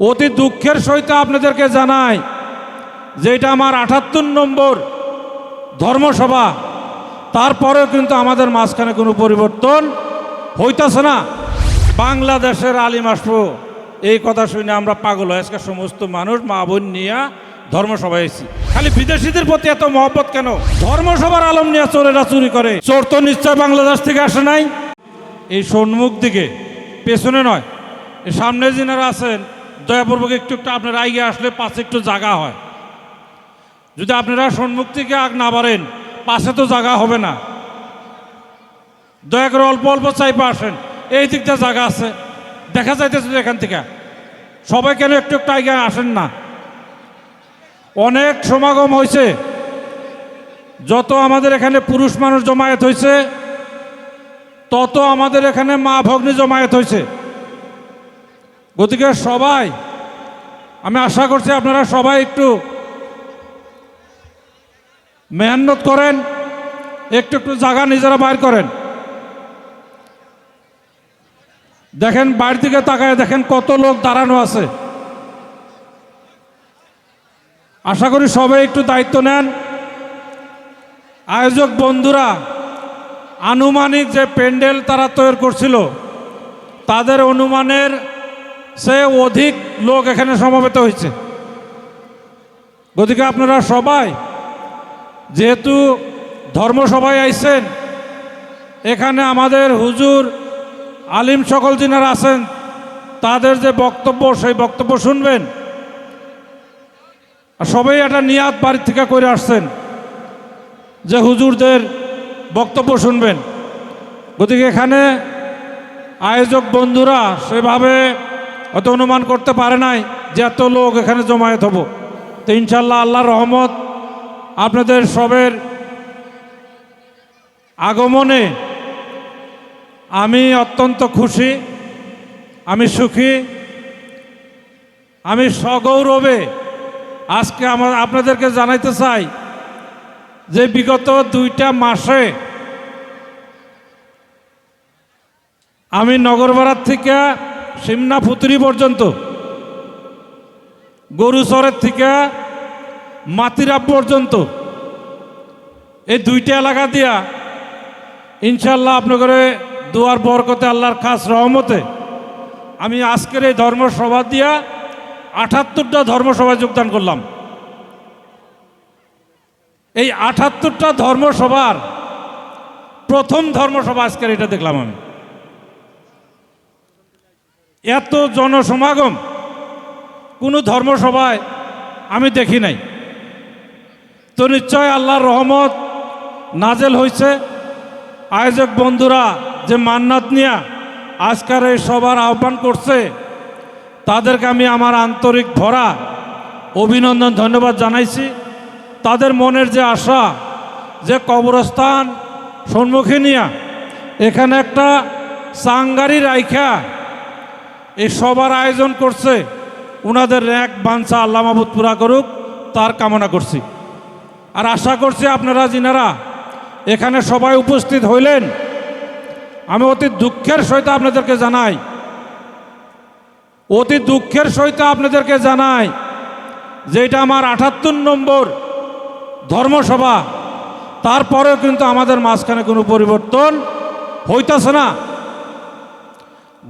অতি দুঃখের সহিত আপনাদেরকে জানাই যে এটা আমার আটাত্তর নম্বর ধর্মসভা। তারপরেও কিন্তু আমাদের মাঝখানে কোনো পরিবর্তন হইতাছে না। বাংলাদেশের আলিম আসব, এই কথা শুনে আমরা পাগল হয়ে আজকে সমস্ত মানুষ, মা বোন নিয়ে ধর্মসভায় এসেছি খালি বিদেশিদের প্রতি এত মহব্বত কেন? ধর্মসভার আলম নিয়ে চোরেরা চুরি করে। চোর তো নিশ্চয় বাংলাদেশ থেকে আসে নাই। এই সন্মুখ দিকে, পেছনে নয় সামনে যিনারা আছেন দয়াপূর্বক একটু একটু আপনারা আগে আসলে পাশে একটু জায়গা হয়। যদি আপনারা সন্মুখ থেকে আগ না বাড়েন, পাশে তো জায়গা হবে না। দয়া করে অল্প অল্প চাইপা আসেন, এই দিকটা জায়গা আছে। দেখা যাইতেছে এখান থেকে। সবাই কেন একটু একটু আগে আসেন না? অনেক সমাগম হয়েছে। যত আমাদের এখানে পুরুষ মানুষ জমায়েত হয়েছে, তত আমাদের এখানে মা ভগ্নী জমায়েত হয়েছে। গতিকে সবাই, আমি আশা করছি আপনারা সবাই একটু মেহনত করেন, একটু একটু জায়গা নিজেরা বাইর করেন। দেখেন বাইরের দিকে তাকায় দেখেন কত লোক দাঁড়ানো আছে। আশা করি সবাই একটু দায়িত্ব নেন। আয়োজক বন্ধুরা, আনুমানিক যে প্যান্ডেল তারা তৈরি করছিল, তাদের অনুমানের সে অধিক লোক এখানে সমবেত হয়েছে। গতিকে আপনারা সবাই, যেহেতু ধর্মসভায় আইছেন, এখানে আমাদের হুজুর আলিম সকল যিনারা আছেন, তাদের যে বক্তব্য, সেই বক্তব্য শুনবেন। আর সবাই একটা নিয়াত বাড়ি থেকে করে আসছেন, যে হুজুরদের বক্তব্য শুনবেন। গতিকে এখানে আয়োজক বন্ধুরা সেভাবে অত অনুমান করতে পারে নাই যে এত লোক এখানে জমায়েত হব। তো ইনশাল্লাহ আল্লাহর রহমত আপনাদের সবের আগমনে আমি অত্যন্ত খুশি, আমি সুখী, আমি সগৌরবে আজকে আমার আপনাদেরকে জানাইতে চাই যে বিগত দুইটা মাসে আমি নগরবাড়ার থেকে সিমনা ফুতুরি পর্যন্ত। গরুচরের থেকে মাতিরাপ পর্যন্ত। এই দুইটা এলাকা দিয়া ইনশাল্লাহ আপনাদের দুয়ার বরকতে, আল্লাহর খাস রহমতে আমি আজকের এই ধর্মসভা দিয়া আঠাত্তরটা ধর্মসভায় যোগদান করলাম। এই আঠাত্তরটা ধর্মসভার প্রথম ধর্মসভা আজকের এটা দেখলাম আমি। এত জনসমাগম, কোনো ধর্মসভায় আমি দেখি নাই। তো নিশ্চয় আল্লাহর রহমত নাজেল হয়েছে আয়োজক বন্ধুরা, যে মান্নাত নিয়া আজকের এই সবার আহ্বান করছে, তাদেরকে আমি আমার আন্তরিক ভরা অভিনন্দন, ধন্যবাদ জানাইছি। তাদের মনের যে আশা, যে কবরস্থান সম্মুখে নিয়া, এখানে একটা সাংগারি রাইখা এই সবার আয়োজন করছে ওনাদের র্যাক বাঞ্ছা আল্লাহ মাহবুদ পুরা করুক, তার কামনা করছি। আর আশা করছি আপনারা যিনারা এখানে সবাই উপস্থিত হইলেন, আমি অতি দুঃখের সহিত আপনাদেরকে জানাই, অতি দুঃখের সহিত আপনাদেরকে জানাই যে এটা আমার আটাত্তর নম্বর ধর্মসভা, তারপরেও কিন্তু আমাদের মাঝখানে কোনো পরিবর্তন হইতাছে না।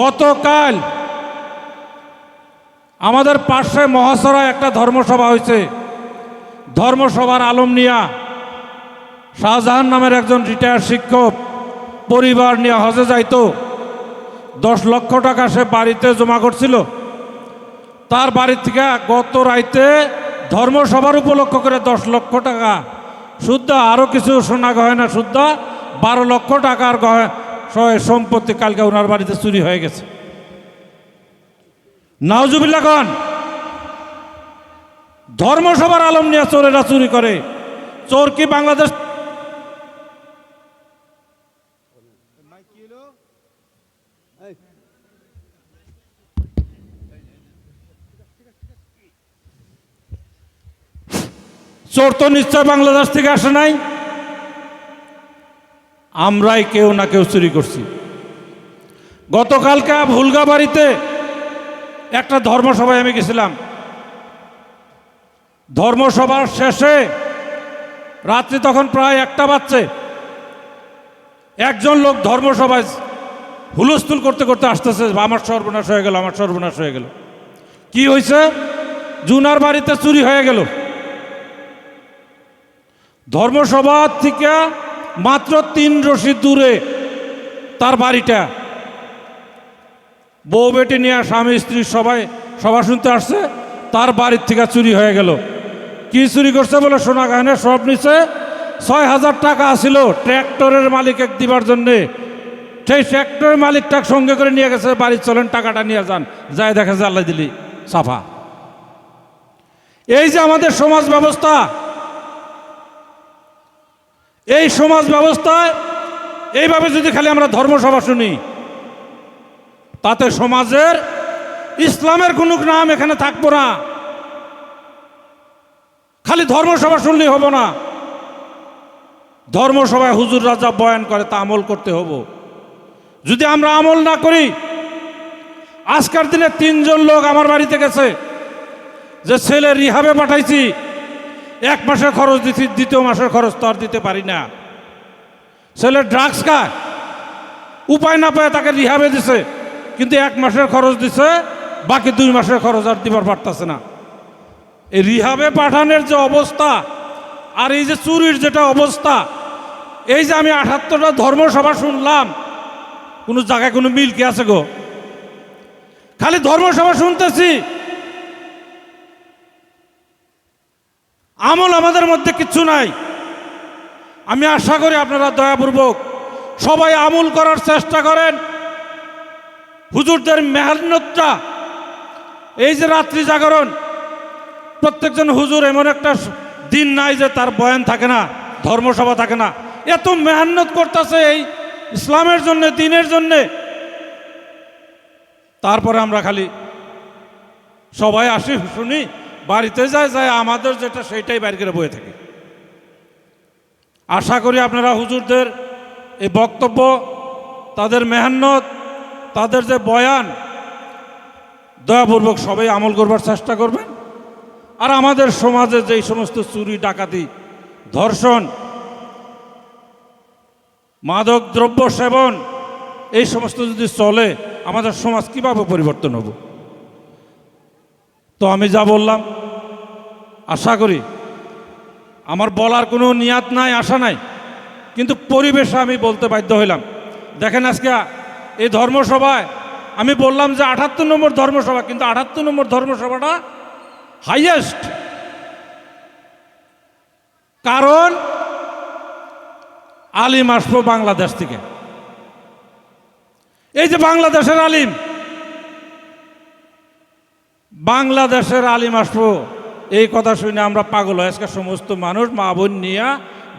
গতকাল আমাদের পাশে মহাসরায় একটা ধর্মসভা হয়েছে। ধর্মসভার আলম নিয়া শাহজাহান নামের একজন রিটায়ার শিক্ষক পরিবার নিয়ে হজে যাইত। দশ লক্ষ টাকা সে বাড়িতে জমা করছিল। তার বাড়ি থেকে গত রাইতে ধর্মসভার উপলক্ষ করে দশ লক্ষ টাকা। শুদ্ধ আরও কিছু সোনা গহনা শুদ্ধ বারো লক্ষ টাকার গহ সম্পত্তি কালকে ওনার বাড়িতে চুরি হয়ে গেছে। নাওজুবিল্লা খান ধর্মসভার আলম নিয়ে চোরেরা চুরি করে। চোর কি বাংলাদেশ চোর তো নিশ্চয় বাংলাদেশ থেকে আসে নাই। আমরাই কেউ না কেউ চুরি করছি। গতকালকে ভুলগা বাড়িতে একটা ধর্মসভায় আমি গেছিলাম। ধর্মসভার শেষে রাত্রি তখন প্রায় একটা বাজছে। একজন লোক ধর্মসভায় হুলস্থুল করতে করতে আসতেছে, আমার সর্বনাশ হয়ে গেল, আমার সর্বনাশ হয়ে গেল। কি হয়েছে জুনার বাড়িতে চুরি হয়ে গেল। ধর্মসভা থেকে মাত্র তিন রশি দূরে তার বাড়িটা। বউ বেটি নিয়ে স্বামী স্ত্রী সবাই সভা শুনতে আসছে, তার বাড়ির থেকে চুরি হয়ে গেল। কি চুরি করছে বলে সোনা গাহনে সব নিচে ছয় হাজার টাকা আসিল ট্র্যাক্টরের মালিক এক দিবার জন্যে। সেই ট্র্যাক্টরের মালিকটা সঙ্গে করে নিয়ে গেছে, বাড়ি চলেন, টাকাটা নিয়ে যান। যাই দেখা আল্লাহ দিলি, সাফা। এই যে আমাদের সমাজ ব্যবস্থা, এই সমাজ ব্যবস্থায় এইভাবে যদি খালি আমরা ধর্মসভা শুনি তাতে সমাজের ইসলামের কোনো নাম এখানে থাকব না। খালি ধর্মসভা শুনলেই হব না। ধর্মসভায় হুজুর রাজা বয়ান করে, তা আমল করতে হব। যদি আমরা আমল না করি, আজকের দিনে তিনজন লোক আমার বাড়িতে গেছে, যে ছেলে রিহাবে পাঠাইছি, এক মাসের খরচ দিছি, দ্বিতীয় মাসের খরচ তো আর দিতে পারি না। ছেলে ড্রাগস খায়, উপায় না পায় তাকে রিহাবে দিছে। কিন্তু এক মাসের খরচ দিছে, বাকি দুই মাসের খরচ আর দিবার পারতেছে না। এই রিহাবে পাঠানোর যে অবস্থা, আর এই যে চুরির যেটা অবস্থা, এই যে আমি আঠাত্তরটা ধর্মসভা শুনলাম, কোনো জায়গায় কোনো মিল কি আছে গো? খালি ধর্মসভা শুনতেছি। আমল আমাদের মধ্যে কিচ্ছু নাই। আমি আশা করি আপনারা দয়াপূর্বক সবাই আমল করার চেষ্টা করেন। হুজুরদের মেহনতটা এই যে রাত্রি জাগরণ, প্রত্যেকজন হুজুর এমন একটা দিন নাই যে তার বয়ান থাকে না, ধর্মসভা থাকে না। এত মেহনত করতেছে এই ইসলামের জন্য, দিনের জন্যে। তারপরে আমরা খালি সবাই আসি, শুনি, বাড়িতে যায় যায় আমাদের যেটা সেইটাই বাইর করে বয়ে থাকি। আশা করি আপনারা হুজুরদের এই বক্তব্য, তাদের মেহান্নত তাদের যে বয়ান, দয়াপূর্বক সবাই আমল করবার চেষ্টা করবেন। আর আমাদের সমাজে যেই সমস্ত চুরি, ডাকাতি, ধর্ষণ, মাদক, দ্রব্য সেবন, এই সমস্ত যদি চলে, আমাদের সমাজ কীভাবে পরিবর্তন হব? তো আমি যা বললাম, আশা করি আমার বলার কোনো নিয়াত নাই, আশা নাই, কিন্তু পরিবেশে আমি বলতে বাধ্য হইলাম। দেখেন আজকে এই ধর্মসভায়, আমি বললাম যে আঠাত্তর নম্বর ধর্মসভা, কিন্তু আঠাত্তর নম্বর ধর্মসভাটা হাইয়েস্ট কারণ, আলিম আসব বাংলাদেশ থেকে। এই যে বাংলাদেশের আলিম বাংলাদেশের আলিম আসব, এই কথা শুনে আমরা পাগল আজকে সমস্ত মানুষ, মা বোন নিয়ে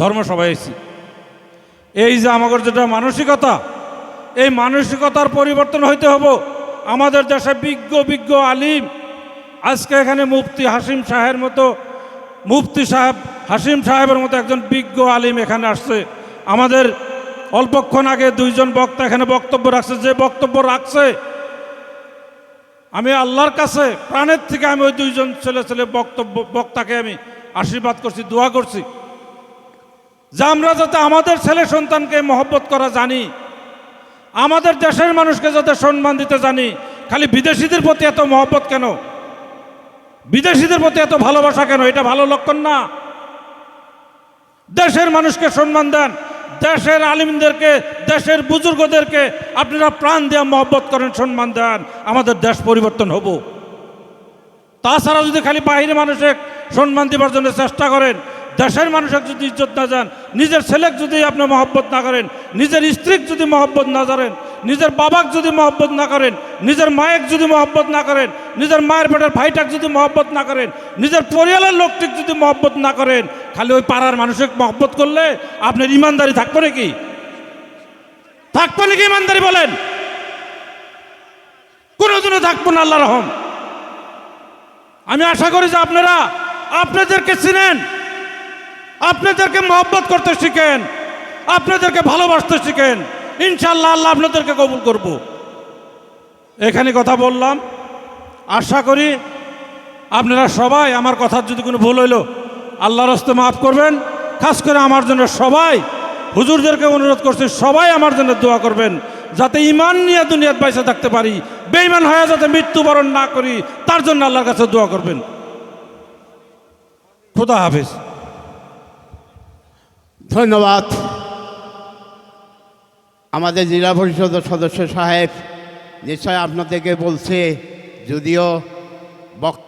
ধর্মসভায় এসেছি। এই যে আমাদের যেটা মানসিকতা এই মানসিকতার পরিবর্তন হইতে হব আমাদের দেশে বিজ্ঞ বিজ্ঞ আলিম, আজকে এখানে মুফতি হাসিম সাহেবের মতো, মুফতি সাহেব হাসিম সাহেবের মতো একজন বিজ্ঞ আলিম এখানে আসছে। আমাদের অল্পক্ষণ আগে দুইজন বক্তা এখানে বক্তব্য রাখছে। যে বক্তব্য রাখছে, আমি আল্লাহর কাছে, প্রাণের থেকে আমি ওই দুইজন ছেলে ছেলে বক্তব্য, বক্তাকে আমি আশীর্বাদ করছি, দোয়া করছি। যে আমরা যাতে আমাদের ছেলে সন্তানকে মহব্বত করা জানি আমাদের দেশের মানুষকে যাতে সম্মান দিতে জানি, খালি বিদেশিদের প্রতি এত মহব্বত কেন? বিদেশিদের প্রতি এত ভালোবাসা কেন? এটা ভালো লক্ষণ না? দেশের মানুষকে সম্মান দেন, দেশের আলিমদেরকে, দেশের বুজুর্গদেরকে আপনারা প্রাণ দেওয়া মহব্বত করেন, সম্মান দেন, আমাদের দেশ পরিবর্তন হব। তাছাড়া যদি খালি বাহিরে মানুষের সম্মান দেওয়ার জন্য চেষ্টা করেন দেশের মানুষের যদি ইজ্জত না যান, নিজের ছেলেক যদি আপনি মহব্বত না করেন, নিজের স্ত্রীক যদি মহব্বত না করেন নিজের বাবাক যদি মহব্বত না করেন, নিজের মায়ের যদি মহব্বত না করেন, নিজের মায়ের পেটের ভাইটাক যদি মহব্বত না করেন, নিজের পরিয়ালের লোকটিক যদি মহব্বত না করেন, খালি ওই পাড়ার মানুষের মহব্বত করলে আপনার ইমানদারি থাকবে নাকি? থাকবে নাকি ইমানদারি বলেন? কোনোদিনও থাকব না আল্লাহ রহম। আমি আশা করি যে আপনারা, আপনাদেরকে চিনেন। আপনাদেরকে মহব্বত করতে শিখেন। আপনাদেরকে ভালোবাসতে শিখেন। ইনশাল্লাহ আল্লাহ আপনাদেরকে কবুল করব। এখানে কথা বললাম। আশা করি আপনারা সবাই, আমার কথার যদি কোনো ভুল হইল, আল্লাহর হস্তে মাফ করবেন। খাস করে আমার জন্য সবাই, হুজুরদেরকে অনুরোধ করছি, সবাই আমার জন্য দোয়া করবেন, যাতে ইমান নিয়ে দুনিয়াত বাইসে থাকতে পারি বেইমান হয়ে যাতে মৃত্যুবরণ না করি, তার জন্য আল্লাহর কাছে দোয়া করবেন। খুদা হাফিজ। ধন্যবাদ। আমাদের জেলা পরিষদের সদস্য সাহেব নিশ্চয় আপনাদেরকে বলছে যদিও বক্তা